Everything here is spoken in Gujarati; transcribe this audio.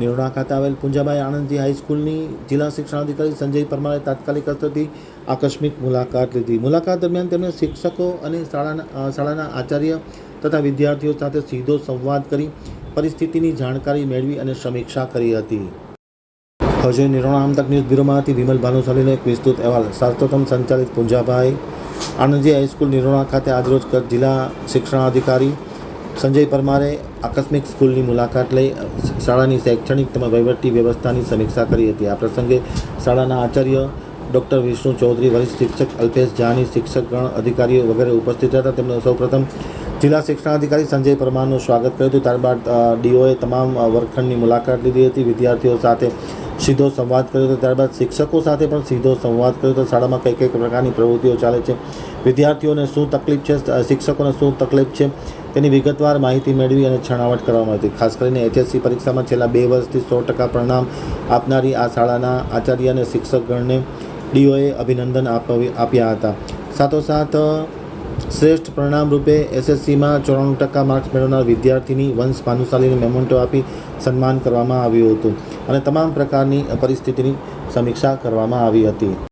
નિરોણા ખાતે આવેલ પુંજાબાઈ આણંદજી હાઈસ્કૂલની જિલ્લા શિક્ષણાધિકારી સંજય પરમારે તાત્કાલિક અસરથી આકસ્મિક મુલાકાત લીધી. મુલાકાત દરમિયાન તેમણે શિક્ષકો અને શાળાના શાળાના આચાર્ય તથા વિદ્યાર્થીઓ સાથે સીધો સંવાદ કરી પરિસ્થિતિની જાણકારી મેળવી અને સમીક્ષા કરી હતી. હજુ નિરોણા આમતક ન્યૂઝ બ્યુરોમાંથી વિમલ ભાનુશાલીનો એક વિસ્તૃત અહેવાલ. શાસ્ત્રોત્તમ સંચાલિત પુંજાભાઈ આણંદજી હાઈસ્કૂલ નિરોણા ખાતે આજરોજ જિલ્લા શિક્ષણાધિકારી સંજય પરમારે આકસ્મિક સ્કૂલની મુલાકાત લઈ શાળાની શૈક્ષણિક તેમજ વહીવટી વ્યવસ્થાની સમીક્ષા કરી હતી. આ પ્રસંગે શાળાના આચાર્ય ડૉક્ટર વિષ્ણુ ચૌધરી, વરિષ્ઠ શિક્ષક અલ્પેશ જાની, શિક્ષકગણ અધિકારીઓ વગેરે ઉપસ્થિત હતા. તેમણે સૌપ્રથમ જિલ્લા શિક્ષણાધિકારી સંજય પરમારનું સ્વાગત કર્યું હતું. ત્યારબાદ ડીઓએ તમામ વર્ગખંડની મુલાકાત લીધી હતી. વિદ્યાર્થીઓ સાથે સીધો સંવાદ કર્યો હતો. ત્યારબાદ શિક્ષકો સાથે પણ સીધો સંવાદ કર્યો હતો. શાળામાં કઈ કઈ પ્રકારની પ્રવૃત્તિઓ ચાલે છે? વિદ્યાર્થીઓને શું તકલીફ છે? શિક્ષકોને શું તકલીફ છે? તેની વિગતવાર માહિતી મેળવી અને છણાવટ કરવામાં હતી. ખાસ કરીને એચએસસી પરીક્ષામાં છેલ્લા બે વર્ષથી સો ટકા પરિણામ આપનારી આ શાળાના આચાર્ય અને શિક્ષકગણને ડીઓએ અભિનંદન આપ્યા હતા. સાથોસાથ શ્રેષ્ઠ પરિણામ રૂપે એસએસસીમાં ચોરાણું ટકા માર્ક્સ મેળવનાર વિદ્યાર્થીની વંશ ભાનુશાલીને મેમોન્ટો આપી સન્માન કરવામાં આવ્યું હતું અને તમામ પ્રકારની પરિસ્થિતિની સમીક્ષા કરવામાં આવી હતી.